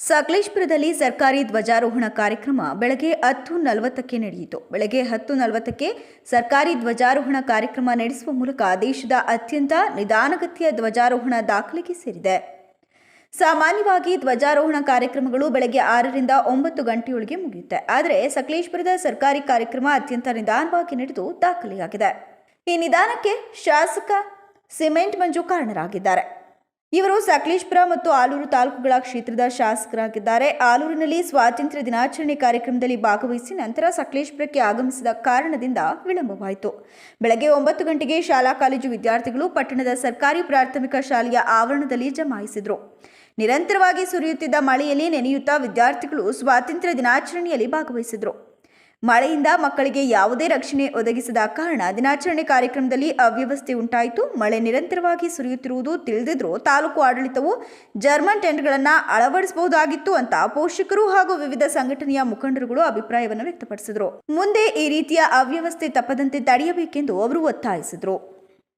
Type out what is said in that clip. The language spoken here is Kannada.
ಸಕಲೇಶ್ಪುರದಲ್ಲಿ ಸರ್ಕಾರಿ ಧ್ವಜಾರೋಹಣ ಕಾರ್ಯಕ್ರಮ ಬೆಳಗ್ಗೆ ಹತ್ತು ನಲವತ್ತಕ್ಕೆ ನಡೆಯಿತು. ಬೆಳಗ್ಗೆ ಹತ್ತು ನಲವತ್ತಕ್ಕೆ ಸರ್ಕಾರಿ ಧ್ವಜಾರೋಹಣ ಕಾರ್ಯಕ್ರಮ ನಡೆಸುವ ಮೂಲಕ ದೇಶದ ಅತ್ಯಂತ ನಿಧಾನಗತಿಯ ಧ್ವಜಾರೋಹಣ ದಾಖಲೆಗೆ ಸೇರಿದೆ. ಸಾಮಾನ್ಯವಾಗಿ ಧ್ವಜಾರೋಹಣ ಕಾರ್ಯಕ್ರಮಗಳು ಬೆಳಗ್ಗೆ ಆರರಿಂದ ಒಂಬತ್ತು ಗಂಟೆಯೊಳಗೆ ಮುಗಿಯುತ್ತೆ. ಆದರೆ ಸಕಲೇಶ್ಪುರದ ಸರ್ಕಾರಿ ಕಾರ್ಯಕ್ರಮ ಅತ್ಯಂತ ನಿಧಾನವಾಗಿ ನಡೆದು ದಾಖಲೆಯಾಗಿದೆ. ಈ ನಿಧಾನಕ್ಕೆ ಶಾಸಕ ಸಿಮೆಂಟ್ ಮಂಜು ಕಾರಣರಾಗಿದ್ದಾರೆ. ಇವರು ಸಕಲೇಶ್ಪುರ ಮತ್ತು ಆಲೂರು ತಾಲೂಕುಗಳ ಕ್ಷೇತ್ರದ ಶಾಸಕರಾಗಿದ್ದಾರೆ. ಆಲೂರಿನಲ್ಲಿ ಸ್ವಾತಂತ್ರ್ಯ ದಿನಾಚರಣೆ ಕಾರ್ಯಕ್ರಮದಲ್ಲಿ ಭಾಗವಹಿಸಿ ನಂತರ ಸಕಲೇಶ್ಪುರಕ್ಕೆ ಆಗಮಿಸಿದ ಕಾರಣದಿಂದ ವಿಳಂಬವಾಯಿತು. ಬೆಳಗ್ಗೆ ಒಂಬತ್ತು ಗಂಟೆಗೆ ಶಾಲಾ ಕಾಲೇಜು ವಿದ್ಯಾರ್ಥಿಗಳು ಪಟ್ಟಣದ ಸರ್ಕಾರಿ ಪ್ರಾಥಮಿಕ ಶಾಲೆಯ ಆವರಣದಲ್ಲಿ ಜಮಾಯಿಸಿದರು. ನಿರಂತರವಾಗಿ ಸುರಿಯುತ್ತಿದ್ದ ಮಳೆಯಲ್ಲಿ ನೆನೆಯುತ್ತಾ ವಿದ್ಯಾರ್ಥಿಗಳು ಸ್ವಾತಂತ್ರ್ಯ ದಿನಾಚರಣೆಯಲ್ಲಿ ಭಾಗವಹಿಸಿದರು. ಮಳೆಯಿಂದ ಮಕ್ಕಳಿಗೆ ಯಾವುದೇ ರಕ್ಷಣೆ ಒದಗಿಸದ ಕಾರಣ ದಿನಾಚರಣೆ ಕಾರ್ಯಕ್ರಮದಲ್ಲಿ ಅವ್ಯವಸ್ಥೆ ಉಂಟಾಯಿತು. ಮಳೆ ನಿರಂತರವಾಗಿ ಸುರಿಯುತ್ತಿರುವುದು ತಿಳಿದಿದ್ರೂ ತಾಲೂಕು ಆಡಳಿತವು ಜರ್ಮನ್ ಟೆಂಟ್ಗಳನ್ನು ಅಳವಡಿಸಬಹುದಾಗಿತ್ತು ಅಂತ ಪೋಷಕರು ಹಾಗೂ ವಿವಿಧ ಸಂಘಟನೆಯ ಮುಖಂಡರುಗಳು ಅಭಿಪ್ರಾಯವನ್ನು ವ್ಯಕ್ತಪಡಿಸಿದರು. ಮುಂದೆ ಈ ರೀತಿಯ ಅವ್ಯವಸ್ಥೆ ತಪ್ಪದಂತೆ ತಡೆಯಬೇಕೆಂದು ಅವರು ಒತ್ತಾಯಿಸಿದರು.